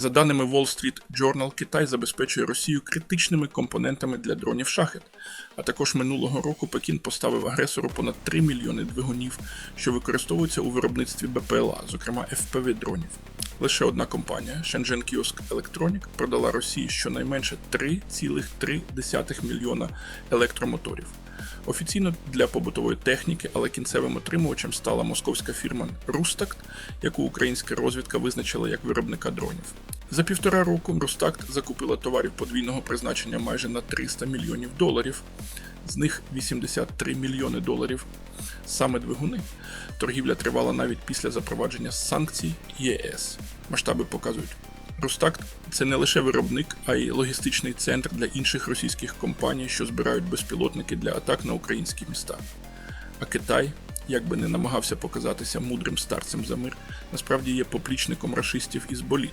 За даними Wall Street Journal, Китай забезпечує Росію критичними компонентами для дронів шахет. А також минулого року Пекін поставив агресору понад 3 мільйони двигунів, що використовуються у виробництві БПЛА, зокрема FPV дронів. Лише одна компанія Shenzhen Kiosk Electronic продала Росії щонайменше 3,3 мільйона електромоторів. Офіційно для побутової техніки, але кінцевим отримувачем стала московська фірма Рустакт, яку українська розвідка визначила як виробника дронів. За півтора року Рустакт закупила товарів подвійного призначення майже на 300 мільйонів доларів, з них 83 мільйони доларів саме двигуни. Торгівля тривала навіть після запровадження санкцій ЄС. Масштаби показують. Рустакт це не лише виробник, а й логістичний центр для інших російських компаній, що збирають безпілотники для атак на українські міста. А Китай, як би не намагався показатися мудрим старцем за мир, насправді є поплічником рашистів із боліт.